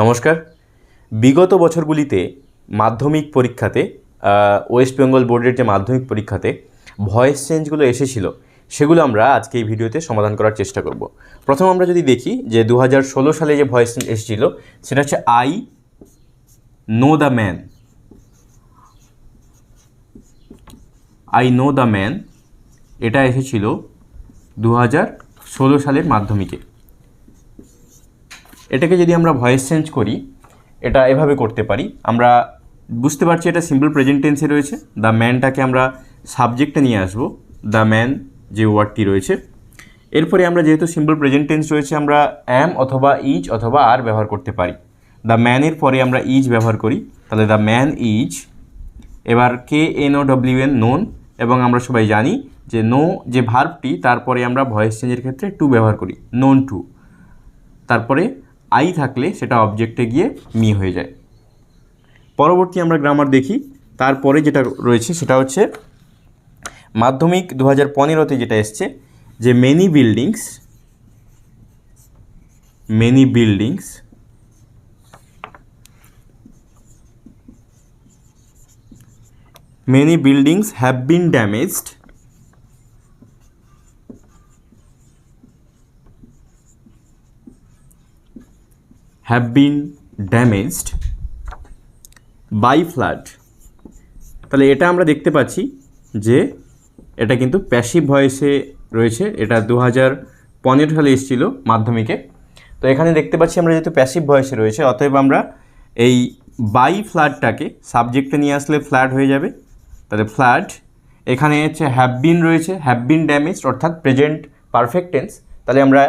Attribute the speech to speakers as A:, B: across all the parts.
A: নমস্কার। বিগত বছরগুলিতে মাধ্যমিক পরীক্ষাতে ওয়েস্ট বেঙ্গল বোর্ডের যে মাধ্যমিক পরীক্ষাতে ভয়েস চেঞ্জগুলো এসেছিল, সেগুলো আমরা আজকে এই ভিডিওতে সমাধান করার চেষ্টা করব। প্রথম আমরা যদি দেখি যে দু সালে যে ভয়েস চেঞ্জ এসেছিল, সেটা হচ্ছে I know the man I know the man এটা এসেছিল দু সালের মাধ্যমিকে। এটাকে যদি আমরা ভয়েস চেঞ্জ করি, এটা এভাবে করতে পারি। আমরা বুঝতে পারছি এটা সিম্পল প্রেজেন্ট টেন্সে রয়েছে। দ্য ম্যানটাকে আমরা সাবজেক্টে নিয়ে আসব। দ্য ম্যান যে ওয়ার্ডটি রয়েছে। এরপরে আমরা যেহেতু সিম্পল প্রেজেন্ট টেন্স রয়েছে, আমরা অ্যাম অথবা ইজ অথবা আর ব্যবহার করতে পারি। দ্য ম্যানের পরে আমরা ইজ ব্যবহার করি। তাহলে দ্য ম্যান ইজ এবার K N O W N known এবং আমরা সবাই জানি যে নো যে ভার্বটি তারপরে আমরা ভয়েস চেঞ্জের ক্ষেত্রে টু ব্যবহার করি। নোন টু তারপরে আই থাকলে সেটা অবজেক্টে গিয়ে মি হয়ে যায়। পরবর্তী আমরা গ্রামার দেখি। তারপরে যেটা রয়েছে সেটা হচ্ছে, মাধ্যমিক দু হাজার পনেরোতে যেটা এসছে, যে many buildings many buildings many buildings have been damaged have been damaged by flood. তাহলে এটা আমরা দেখতে পাচ্ছি যে এটা কিন্তু প্যাসিভ ভয়েসে রয়েছে। এটা দু হাজার পনেরো সালে এসেছিল মাধ্যমিকে। তো এখানে দেখতে পাচ্ছি আমরা যেহেতু প্যাসিভ ভয়েসে রয়েছে, অতএব আমরা এই বাই ফ্ল্যাডটাকে সাবজেক্টে নিয়ে আসলে ফ্ল্যাড হয়ে যাবে। তাহলে ফ্ল্যাড এখানে হচ্ছে হ্যাভ বিন রয়েছে হ্যাভ বিন ড্যামেজড অর্থাৎ প্রেজেন্ট পারফেক্ট টেন্স তাহলে আমরা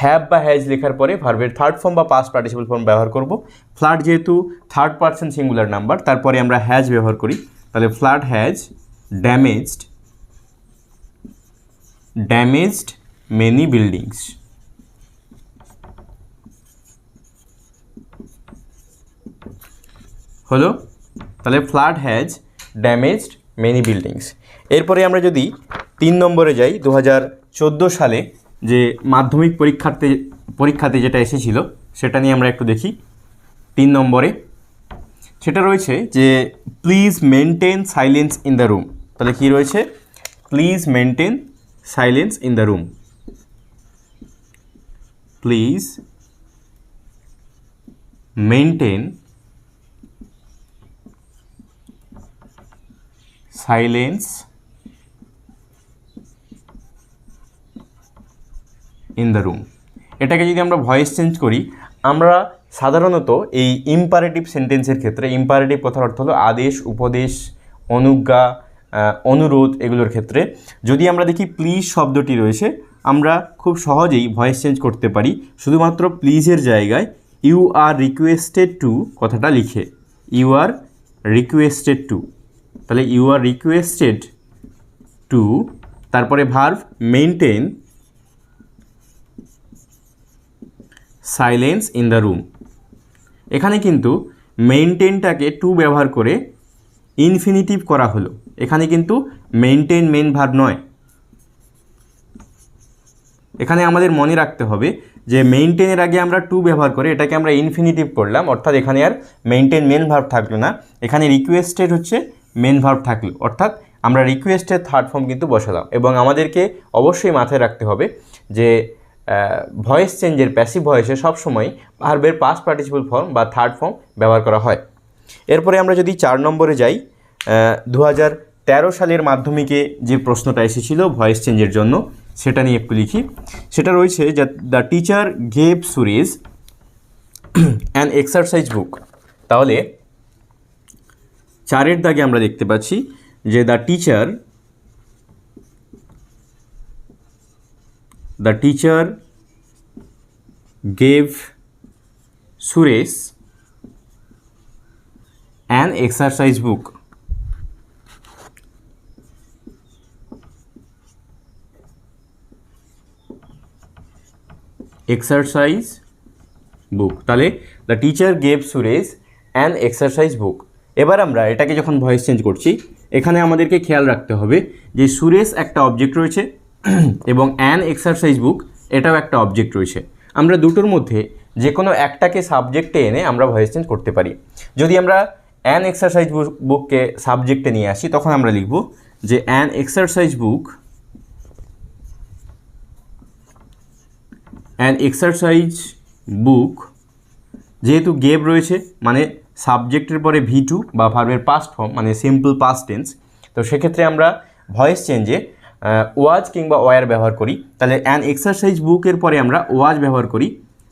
A: হ্যাভ বা হ্যাজ লেখার পরে ভার্বের থার্ড ফর্ম বা পাস্ট পার্টিসিপাল ফর্ম ব্যবহার করব। ফ্ল্যাড যেহেতু থার্ড পার্সন সিঙ্গুলার নাম্বার তারপরে আমরা হ্যাজ ব্যবহার করি। তাহলে flood has damaged damaged many buildings হলো? তাহলে flood has damaged many buildings এরপরে আমরা যদি তিন নম্বরে যাই দু হাজার চোদ্দ সালে যে মাধ্যমিক পরীক্ষার্থে পরীক্ষাতে যেটা এসেছিল, সেটা নিয়ে আমরা একটু দেখি। তিন নম্বরে, সেটা রয়েছে যে please maintain silence in the room তাহলে কী রয়েছে? Please maintain silence in the room please maintain silence in the room এটাকে যদি আমরা ভয়েস চেঞ্জ করি, আমরা সাধারণত এই ইম্পারেটিভ সেন্টেন্সের ক্ষেত্রে ইম্পারেটিভ কথার অর্থ হলো আদেশ, উপদেশ, অনুজ্ঞা অনুরোধ এগুলোর ক্ষেত্রে, যদি আমরা দেখি প্লিজ শব্দটি রয়েছে, আমরা খুব সহজেই ভয়েস চেঞ্জ করতে পারি। শুধুমাত্র প্লিজের জায়গায় ইউ আর রিকোয়েস্টেড টু কথাটা লিখে। ইউ আর রিকোয়েস্টেড টু তাহলে ইউ আর রিকোয়েস্টেড টু তারপরে verb maintain silence in the room এখানে কিন্তু মেনটেনটাকে টু ব্যবহার করে ইনফিনিটিভ করা হলো। এখানে কিন্তু মেনটেন মেন ভার্ব নয়। এখানে আমাদের মনে রাখতে হবে যে মেনটেনের আগে আমরা টু ব্যবহার করে এটাকে আমরা ইনফিনিটিভ করলাম, অর্থাৎ এখানে আর মেনটেন মেন ভার্ব থাকল না। এখানে রিকোয়েস্টেড হচ্ছে মেন ভার্ব থাকল, অর্থাৎ আমরা রিকোয়েস্টের থার্ড ফর্ম কিন্তু বসালাম। এবং আমাদেরকে অবশ্যই মাথায় রাখতে হবে যে ভয়েস চেঞ্জের প্যাসিভ ভয়েসে সবসময় ভার্বের পাস পার্টিসিপাল ফর্ম বা থার্ড ফর্ম ব্যবহার করা হয়। এরপরে আমরা যদি চার নম্বরে যাই দু তেরো সালের মাধ্যমিকে যে প্রশ্নটা এসেছিল ভয়েস চেঞ্জের জন্য, সেটা নিয়ে একটু লিখি। সেটা রয়েছে যে the teacher gave Suresh an exercise book তাহলে, চারের দাগে আমরা দেখতে পাচ্ছি যে the teacher the teacher gave Suresh an exercise book exercise book তাহলে the teacher gave Suresh an exercise book এবার আমরা এটাকে যখন ভয়েস চেঞ্জ করছি, এখানে আমাদেরকে খেয়াল রাখতে হবে যে সুরেশ একটা অবজেক্ট রয়েছে এবং অ্যান এক্সারসাইজ বুক এটাও একটা অবজেক্ট রয়েছে। আমরা দুটোর মধ্যে যে কোনো একটাকে সাবজেক্টে এনে আমরা ভয়েস চেঞ্জ করতে পারি। যদি আমরা অ্যান এক্সারসাইজ বুককে সাবজেক্টে নিয়ে আসি, তখন আমরা লিখব যে an exercise book an exercise book যেহেতু গেব রয়েছে মানে সাবজেক্টের পরে ভি টু বা ভার্বের পাস্ট ফর্ম মানে সিম্পল পাস্ট টেন্স তো সেক্ষেত্রে আমরা ভয়েস চেঞ্জে ওয়াজ কিংবা ওয়ার ব্যবহার করি। তাহলে অ্যান এক্সারসাইজ বুকের পরে আমরা ওয়াজ ব্যবহার করি।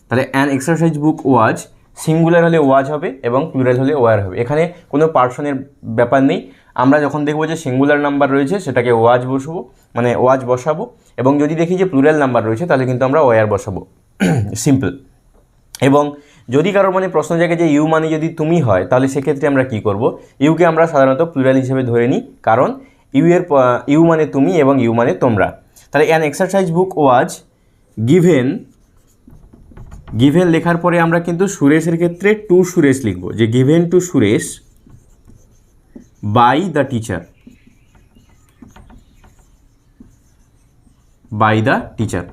A: তাহলে an exercise book was singular হলে ওয়াজ হবে এবং প্লুরাল হলে ওয়ার হবে। এখানে কোনো পার্সনের ব্যাপার নেই। আমরা যখন দেখব যে সিঙ্গুলার নাম্বার রয়েছে, সেটাকে ওয়াজ বসবো মানে ওয়াজ বসাবো। এবং যদি দেখি যে প্লুরাল নাম্বার রয়েছে, তাহলে কিন্তু আমরা ওয়ার বসাবো। সিম্পল এবং যদি কারোর মানে প্রশ্ন জাগে যে ইউ মানে যদি তুমি হয়, তাহলে সেক্ষেত্রে আমরা কি করব? ইউকে আমরা সাধারণত প্লুরাল হিসেবে ধরে নিই। কারণ ইউ এর ইউ মানে তুমি এবং ইউ মানে তোমরা। তাহলে an exercise book was given given লেখার পরে আমরা কিন্তু সুরেশের ক্ষেত্রে টু সুরেশ লিখব, যে given to Suresh by the teacher by the teacher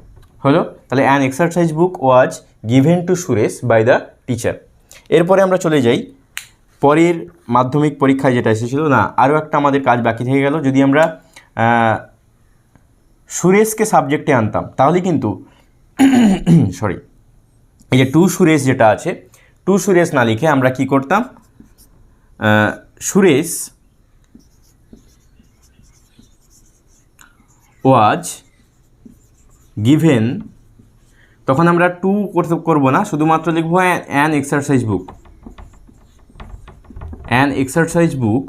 A: হলো? তাহলে an exercise book was given to Suresh by the teacher এরপরে আমরা চলে যাই পরের মাধ্যমিক পরীক্ষায় যেটা এসেছিল, না, আরও একটা আমাদের কাজ বাকি থেকে গেল। যদি আমরা সুরেশকে সাবজেক্টে আনতাম, তাহলে কিন্তু সরি এই যে টু সুরেশ যেটা আছে, টু সুরেশ না লিখে আমরা কি করতাম? সুরেশ ওয়াজ গিভেন তখন আমরা টু করতে করব না, শুধুমাত্র লিখব an exercise book an exercise book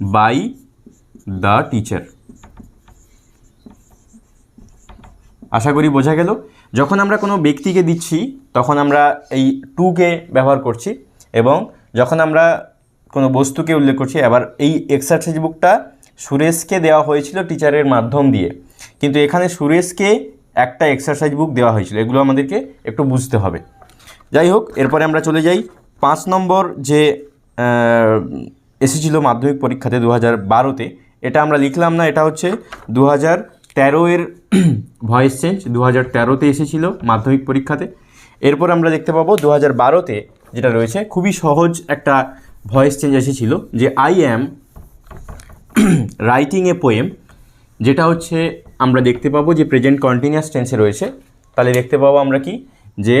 A: by the teacher আশা করি বোঝা গেল। যখন আমরা কোনো ব্যক্তিকে দিচ্ছি, তখন আমরা এই টুকে ব্যবহার করছি এবং যখন আমরা কোনো বস্তুকে উল্লেখ করছি, আবার এই এক্সারসাইজ বুকটা সুরেশকে দেওয়া হয়েছিল টিচারের মাধ্যম দিয়ে। কিন্তু এখানে সুরেশকে একটা এক্সারসাইজ বুক দেওয়া হয়েছিল। এগুলো আমাদেরকে একটু বুঝতে হবে। যাই হোক এরপরে আমরা চলে যাই। পাঁচ নম্বর যে এসেছিল মাধ্যমিক পরীক্ষাতে দু হাজার বারোতে, এটা আমরা লিখলাম না, এটা হচ্ছে দু হাজার তেরো এর ভয়েস চেঞ্জ দু হাজার তেরোতে এসেছিল মাধ্যমিক পরীক্ষাতে। এরপর আমরা দেখতে পাবো দু হাজার বারোতে যেটা রয়েছে, খুবই সহজ একটা ভয়েস চেঞ্জ এসেছিল, যে I am writing a poem যেটা হচ্ছে আমরা দেখতে পাবো যে প্রেজেন্ট কন্টিনিউয়াস টেন্সে রয়েছে। তাহলে দেখতে পাবো আমরা কি? যে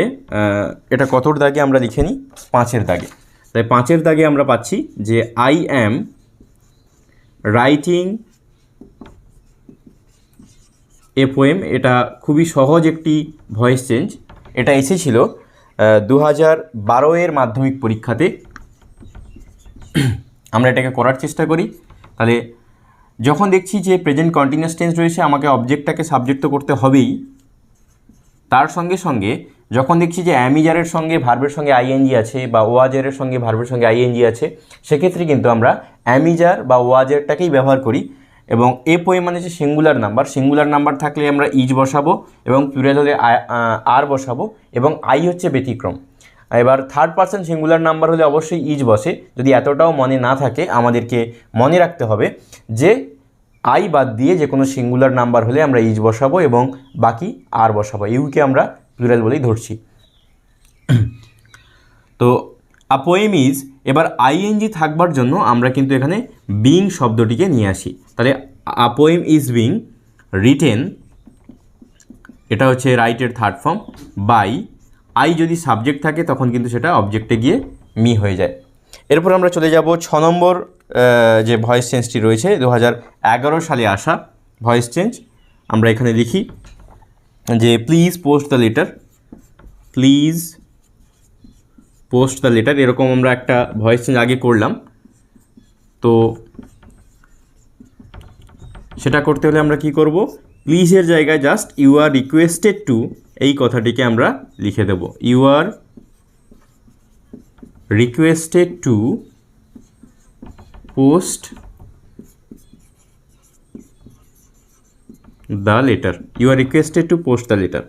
A: এটা কতর দাগে আমরা লিখে নিই? পাঁচের দাগে। তাই পাঁচের দাগে আমরা পাচ্ছি যে I am writing a poem এটা খুবই সহজ একটি ভয়েস চেঞ্জ এটা এসেছিল দু হাজার বারো এর মাধ্যমিক পরীক্ষাতে। আমরা এটাকে করার চেষ্টা করি। তাহলে, যখন দেখছি যে প্রেজেন্ট কন্টিনিউয়াস টেন্স রয়েছে, আমাকে অবজেক্টটাকে সাবজেক্ট করতে হবেই, তার সঙ্গে সঙ্গে যখন দেখছি যে অ্যামিজারের সঙ্গে ভার্বের সঙ্গে আইএনজি আছে বা ওয়াজারের সঙ্গে ভার্বের সঙ্গে আইএনজি আছে, সেক্ষেত্রে কিন্তু আমরা অ্যামিজার বা ওয়াজারটাকেই ব্যবহার করি এবং এ পোয়েম মানে যে সিঙ্গুলার নাম্বার সিঙ্গুলার নাম্বার থাকলে আমরা ইজ বসাবো এবং প্লুরাল হলে আর বসাবো এবং আই হচ্ছে ব্যতিক্রম। এবার থার্ড পার্সন সিঙ্গুলার নাম্বার হলে অবশ্যই ইজ বসে। যদি এতটাও মনে না থাকে, আমাদেরকে মনে রাখতে হবে যে আই বাদ দিয়ে যে কোনো সিঙ্গুলার নাম্বার হলে আমরা ইজ বসাবো এবং বাকি আর বসাবো। ইউকে আমরা প্লুরাল বলেই ধরছি। তো আপোয়েম ইজ এবার আইএনজি থাকবার জন্য আমরা কিন্তু এখানে বিং শব্দটিকে নিয়ে আসি। তাহলে আপোয়েম ইজ বিং রিটেন এটা হচ্ছে রাইটের থার্ড ফর্ম বাই আই যদি সাবজেক্ট থাকে তখন কিন্তু সেটা অবজেক্টে গিয়ে মি হয়ে যায়। এরপর আমরা চলে যাব ছ নম্বর যে ভয়েস চেঞ্জটি রয়েছে, দু হাজার এগারো সালে আসা ভয়েস চেঞ্জ আমরা এখানে লিখি যে please post the letter please post the letter এরকম আমরা একটা ভয়েস চেঞ্জ আগে করলাম। তো সেটা করতে হলে আমরা কি করব? প্লিজের জায়গায় just you are requested to এই কথাটিকে আমরা লিখে দেব। You are requested to post the letter you are requested to post the letter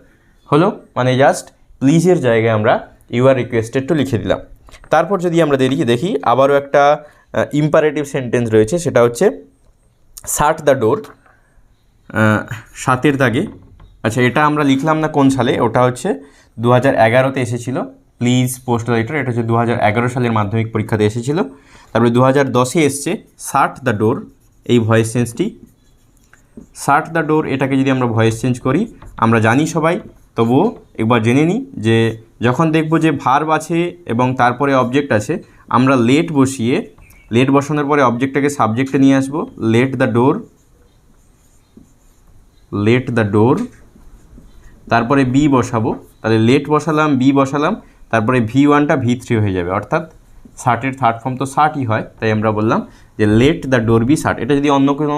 A: হলো মানে জাস্ট প্লিজের জায়গায় আমরা ইউ আর রিকোয়েস্টেড টু লিখে দিলাম। তারপর যদি আমরা দেখি দেখি আবারও একটা ইম্পারেটিভ সেন্টেন্স রয়েছে সেটা হচ্ছে শার্ট দ্য ডোর সাতের দাগে। আচ্ছা এটা আমরা লিখলাম না কোন সালে? ওটা হচ্ছে দু হাজার এগারোতে এসেছিল। প্লিজ পোস্ট লেটার এটা হচ্ছে দু হাজার এগারো সালের মাধ্যমিক পরীক্ষাতে এসেছিল। তারপরে দু হাজার দশে এসছে শার্ট দ্য ডোর এই ভয়েস চেঞ্জটি শার্ট দ্য ডোর এটাকে যদি আমরা ভয়েস চেঞ্জ করি, আমরা জানি সবাই, তবুও একবার জেনে নিই যে যখন দেখব যে ভার্ব আছে এবং তারপরে অবজেক্ট আছে, আমরা লেট বসিয়ে লেট বসানোর পরে অবজেক্টটাকে সাবজেক্টে নিয়ে আসব। Let the door let the door তারপরে বি বসাবো। তাহলে লেট বসালাম বি বসালাম, তারপরে ভি ওয়ানটা ভি থ্রি হয়ে যাবে। অর্থাৎ শার্টের থার্ড ফর্ম তো শার্টই হয়, তাই আমরা বললাম যে let the door be shut এটা যদি অন্য কোনো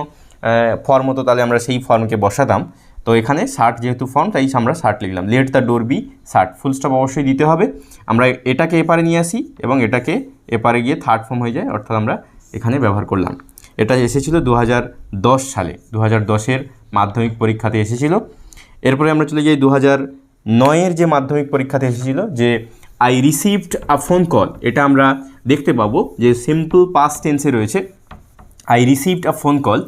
A: ফর্ম হতো তাহলে আমরা সেই ফর্মকে বসাতাম। তো এখানে শার্ট যেহেতু ফর্ম, তাই আমরা শার্ট লিখলাম। Let the door be shut full stop অবশ্যই দিতে হবে। আমরা এটাকে এপারে নিয়ে আসি এবং এটাকে এপারে গিয়ে থার্ড ফর্ম হয়ে যায়, অর্থাৎ আমরা এখানে ব্যবহার করলাম। এটা এসেছিল দু হাজার দশ সালে। দু হাজার মাধ্যমিক পরীক্ষাতে এসেছিল। এরপরে আমরা চলে যাই দু হাজার নয়ের যে মাধ্যমিক পরীক্ষাতে এসেছিল, যে I received a phone call এটা আমরা দেখতে পাবো যে সিম্পল পাস্ট টেন্সে রয়েছে। I received a phone call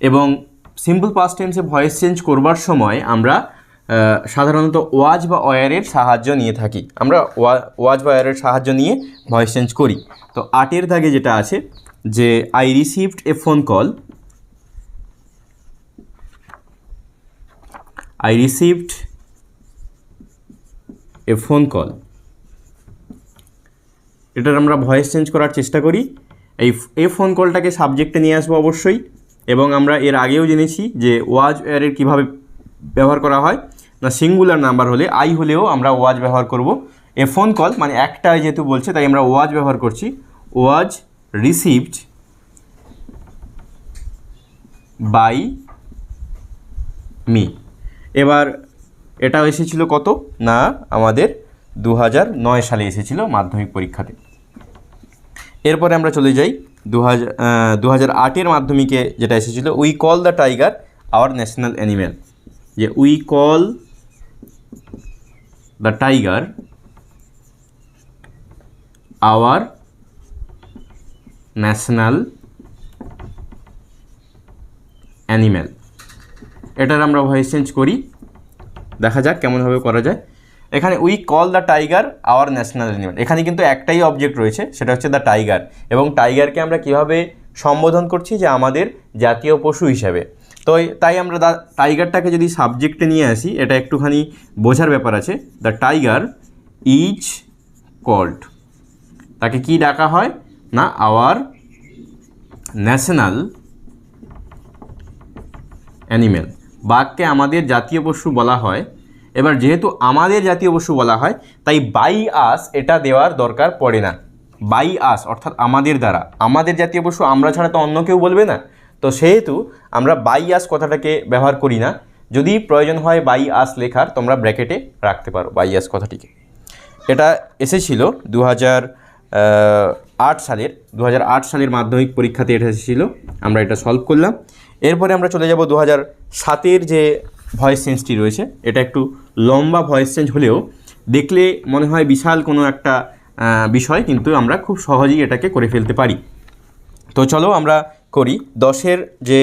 A: এবং সিম্পল পাস্ট টেন্সে ভয়েস চেঞ্জ করবার সময় আমরা সাধারণত ওয়াজ বা ওয়ারের সাহায্য নিয়ে থাকি। আমরা ওয়া- ওয়াজ বা ওয়ারের সাহায্য নিয়ে ভয়েস চেঞ্জ করি। তো আটের দাগে যেটা আছে যে I received a phone call I received a phone call এটার আমরা ভয়েস চেঞ্জ করার চেষ্টা করি। এই এ ফোন কলটাকে সাবজেক্টে নিয়ে আসব অবশ্যই। এবং আমরা এর আগেও জেনেছি যে ওয়াজ এর কীভাবে ব্যবহার করা হয়। না সিঙ্গুলার নাম্বার হলে আই হলেও আমরা ওয়াজ ব্যবহার করব। এ ফোন কল মানে একটা যেহেতু বলছে, তাই আমরা ওয়াজ ব্যবহার করছি। ওয়াজ রিসিভড বাই মি এবার এটা এসেছিল কত? না, আমাদের দু সালে এসেছিল মাধ্যমিক পরীক্ষাতে। এরপরে আমরা চলে যাই। দু হাজার দু হাজার আটের মাধ্যমিকে যেটা এসেছিল we call the tiger our national animal যে we call the tiger our national animal এটার আমরা ভয়েস চেঞ্জ করি। দেখা যাক কেমনভাবে করা যায়। এখানে we call the tiger our national animal এখানে কিন্তু একটাই অবজেক্ট রয়েছে, সেটা হচ্ছে দ্য টাইগার এবং টাইগারকে আমরা কীভাবে সম্বোধন করছি? যে আমাদের জাতীয় পশু হিসাবে। তো তাই আমরা দা টাইগারটাকে যদি সাবজেক্টে নিয়ে আসি, এটা একটুখানি বোঝার ব্যাপার আছে। দ্য টাইগার ইজ কল্ড তাকে কি ডাকা হয়? না আওয়ার ন্যাশনাল অ্যানিমেল বাঘকে আমাদের জাতীয় পশু বলা হয় এবার যেহেতু আমাদের জাতীয় পশু বলা হয়, তাই বাই আস এটা দেওয়ার দরকার পড়ে না। বাই আস অর্থাৎ আমাদের দ্বারা। আমাদের জাতীয় পশু আমরা ছাড়া তো অন্য কেউ বলবে না। তো সেহেতু আমরা বাই আস কথাটাকে ব্যবহার করি না। যদি প্রয়োজন হয় বাই আস লেখার, তোমরা ব্র্যাকেটে রাখতে পারো বাই আস কথাটিকে। এটা এসেছিল দু আট সালের দু হাজার আট সালের মাধ্যমিক পরীক্ষাতে এটা এসেছিল। আমরা এটা সলভ করলাম। এরপরে আমরা চলে যাব দু হাজার সাতের যে ভয়েস চেঞ্জটি রয়েছে। এটা একটু লম্বা ভয়েস চেঞ্জ হলেও দেখলে মনে হয় বিশাল কোনো একটা বিষয়, কিন্তু আমরা খুব সহজেই এটাকে করে ফেলতে পারি। তো চলো আমরা করি। দশের যে,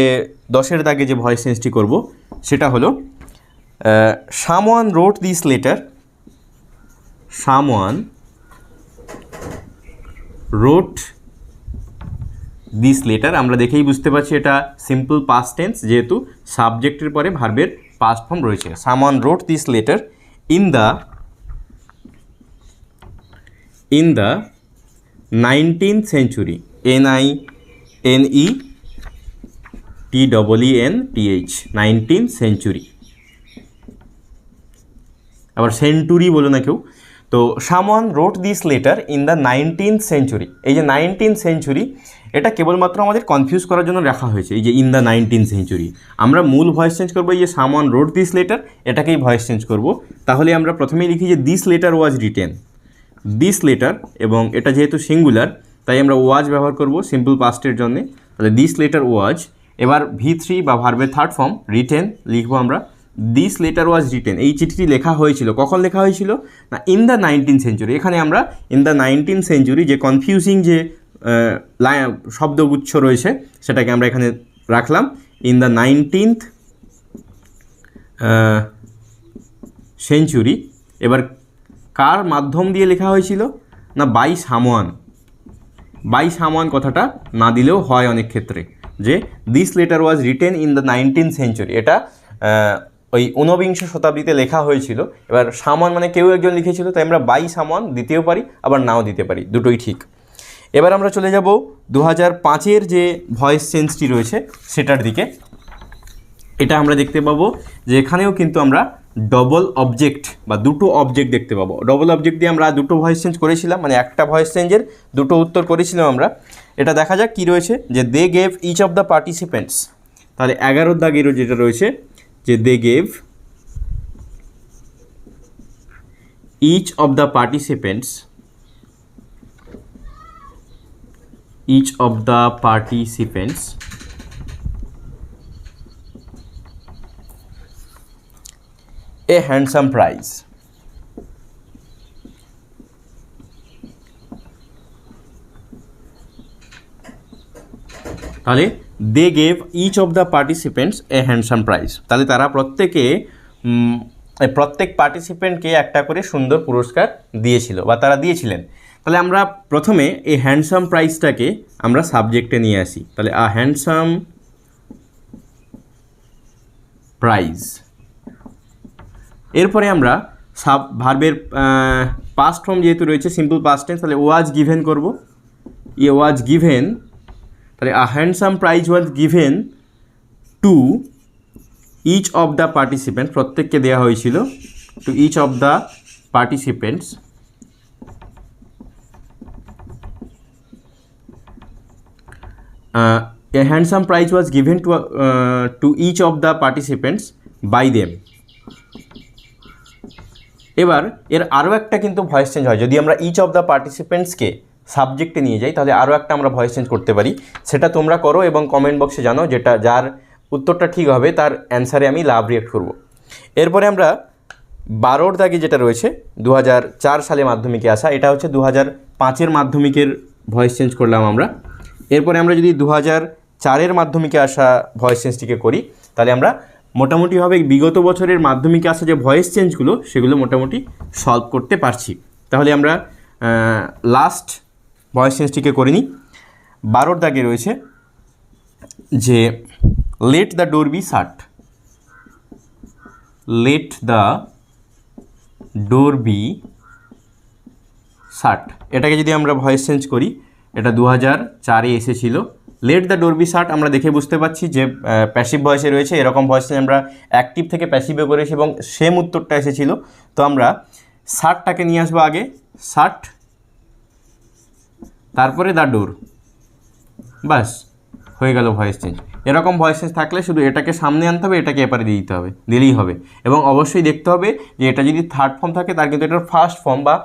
A: দশের দাগে যে ভয়েস চেঞ্জটি করব, সেটা হলো someone wrote this letter someone wrote this letter আমরা দেখেই বুঝতে পারছি এটা সিম্পল পাস্ট টেন্স যেহেতু সাবজেক্টের পরে ভার্বের পাস্ট ফর্ম রয়েছে। Someone wrote this letter, in the in the nineteen century N I N E T double E N H, nineteen century. আবার সেঞ্চুরি বলো না কেউ। তো someone wrote this letter, in the nineteen century. এই যে nineteen century এটা কেবলমাত্র আমাদের কনফিউজ করার জন্য রাখা হয়েছে। এই যে ইন দ্য নাইনটিন সেঞ্চুরি আমরা মূল ভয়েস চেঞ্জ করব এই যে সামওয়ান রোড দিস লেটার এটাকেই ভয়েস চেঞ্জ করব। তাহলে আমরা প্রথমেই লিখি যে this letter was written this letter এবং এটা যেহেতু সিঙ্গুলার তাই আমরা ওয়াজ ব্যবহার করব সিম্পল পাস্টের জন্য। তাহলে দিস লেটার ওয়াজ এবার ভি থ্রি বা ভার্বের থার্ড ফর্ম রিটেন লিখব আমরা দিস লেটার ওয়াজ রিটেন এই চিঠিটি লেখা হয়েছিল। কখন লেখা হয়েছিল? না ইন দ্য নাইনটিন সেঞ্চুরি এখানে আমরা ইন দ্য নাইনটিন সেঞ্চুরি যে কনফিউজিং যে শব্দগুচ্ছ রয়েছে, সেটাকে আমরা এখানে রাখলাম। ইন দ্য নাইনটিন্থ সেঞ্চুরি এবার কার মাধ্যম দিয়ে লেখা হয়েছিল? না বাই সামওয়ান বাই সামওয়ান কথাটা না দিলেও হয় অনেক ক্ষেত্রে, যে this letter was written in the nineteen century এটা ওই ঊনবিংশ শতাব্দীতে লেখা হয়েছিল। এবার সামওয়ান মানে কেউ একজন লিখেছিল, তাই আমরা বাই সামওয়ান দিতেও পারি, আবার নাও দিতে পারি, দুটোই ঠিক। এবার আমরা চলে যাব দু হাজার পাঁচের যে ভয়েস চেঞ্জটি রয়েছে, সেটার দিকে। এটা আমরা দেখতে পাবো যে এখানেও কিন্তু আমরা ডবল অবজেক্ট বা দুটো অবজেক্ট দেখতে পাবো। ডবল অবজেক্ট দিয়ে আমরা দুটো ভয়েস চেঞ্জ করেছিলাম মানে একটা ভয়েস চেঞ্জের দুটো উত্তর করেছিলাম আমরা। এটা দেখা যাক কী রয়েছে, যে they gave each of the participants তাহলে এগারোর দাগেরও যেটা রয়েছে, যে they gave each of the participants each of the participants. A handsome prize. তাহলে they gave each of the participants a handsome prize তাহলে তারা প্রত্যেকে প্রত্যেক পার্টিসিপেন্টকে একটা করে সুন্দর পুরস্কার দিয়েছিল বা তারা দিয়েছিলেন। তাহলে আমরা প্রথমে এই হ্যান্ডসাম প্রাইজটাকে আমরা সাবজেক্টে নিয়ে আসি। তাহলে আ হ্যান্ডসাম প্রাইজ এরপরে আমরা সাব ভার্বের পাস্ট ফর্ম যেহেতু রয়েছে সিম্পল পাস্ট টেন্স তাহলে ওয়াজ গিভেন করব। এ ওয়াজ গিভেন তাহলে a handsome prize was given to each of the participant প্রত্যেককে দেওয়া হয়েছিল to each of the participants a handsome prize was given to uh, to each of the participants by them. এবার এর আরও একটা কিন্তু voice change হয়। যদি আমরা ইচ অফ দ্য পার্টিসিপেন্টসকে সাবজেক্টে নিয়ে যাই তাহলে আরও একটা আমরা ভয়েস চেঞ্জ করতে পারি। সেটা তোমরা করো এবং কমেন্ট বক্সে জানো যেটা যার উত্তরটা ঠিক হবে তার অ্যান্সারে আমি লাভ রিয়েক্ট করব। এরপরে আমরা বারোর দাগে যেটা রয়েছে দু হাজার চার সালে মাধ্যমিকে আসা এটা হচ্ছে দু হাজার মাধ্যমিকের ভয়েস চেঞ্জ করলাম আমরা। এরপরে আমরা যদি দু হাজার চারের মাধ্যমিকে আসা ভয়েস চেঞ্জটিকে করি, তাহলে আমরা মোটামুটিভাবে বিগত বছরের মাধ্যমিকে আসা যে ভয়েস চেঞ্জগুলো সেগুলো মোটামুটি সলভ করতে পারছি। তাহলে আমরা লাস্ট ভয়েস চেঞ্জটিকে করে নিই। বারোর দাগে রয়েছে যে let the door be shut let the door be shut এটাকে যদি আমরা ভয়েস চেঞ্জ করি এটা দু হাজার চারে এসেছিল। Let the door be shut আমরা দেখে বুঝতে পারছি যে প্যাসিভ ভয়েসে রয়েছে, এরকম ভয়েসে আমরা অ্যাক্টিভ থেকে প্যাসিভে করেছি এবং সেম উত্তরটা এসেছিল। তো আমরা শার্টটাকে নিয়ে আসব আগে। শার্ট তারপরে দ্য ডোর বাস, হয়ে গেল ভয়েস চেঞ্জ এরকম ভয়েস চেঞ্জ থাকলে শুধু এটাকে সামনে আনতে হবে, এটাকে এপারে দিয়ে দিতে হবে, দিলেই হবে। এবং অবশ্যই দেখতে হবে যে এটা যদি থার্ড ফর্ম থাকে, তার কিন্তু এটার ফার্স্ট ফর্ম বা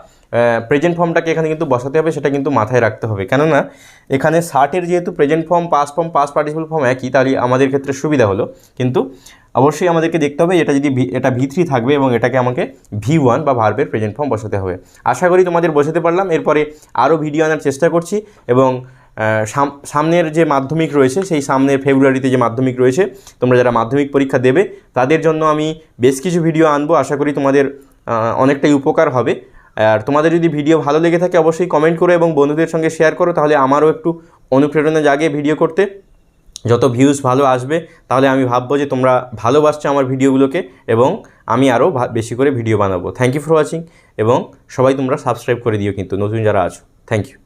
A: প্রেজেন্ট ফর্মটাকে এখানে কিন্তু বসাতে হবে সেটা কিন্তু মাথায় রাখতে হবে। কেননা এখানে ষাটের যেহেতু present form past form past participle form একই, তাহলে আমাদের ক্ষেত্রে সুবিধা হলো। কিন্তু অবশ্যই আমাদেরকে দেখতে হবে এটা যদি এটা ভি থ্রি থাকবে এবং এটাকে আমাকে ভি ওয়ান বা ভার্বের প্রেজেন্ট ফর্ম বসাতে হবে। আশা করি তোমাদের বোঝাতে পারলাম। এরপরে আরও ভিডিও আনার চেষ্টা করছি এবং সাম- সামনের যে মাধ্যমিক রয়েছে, সেই সামনের ফেব্রুয়ারিতে যে মাধ্যমিক রয়েছে, তোমরা যারা মাধ্যমিক পরীক্ষা দেবে, তাদের জন্য আমি বেশ কিছু ভিডিও আনব। আশা করি তোমাদের অনেকটাই উপকার হবে। আর তোমাদের যদি ভিডিও ভালো লেগে থাকে অবশ্যই কমেন্ট করো এবং বন্ধুদের সঙ্গে শেয়ার করো, তাহলে আমারও একটু অনুপ্রেরণা জাগে ভিডিও করতে। যত ভিউজ ভালো আসবে, তাহলে আমি ভাববো যে তোমরা ভালোবাসছো আমার ভিডিওগুলোকে এবং আমি আরও বেশি করে ভিডিও বানাবো। থ্যাংক ইউ ফর ওয়াচিং এবং সবাই তোমরা সাবস্ক্রাইব করে দিও কিন্তু, নতুন যারা আছো। Thank you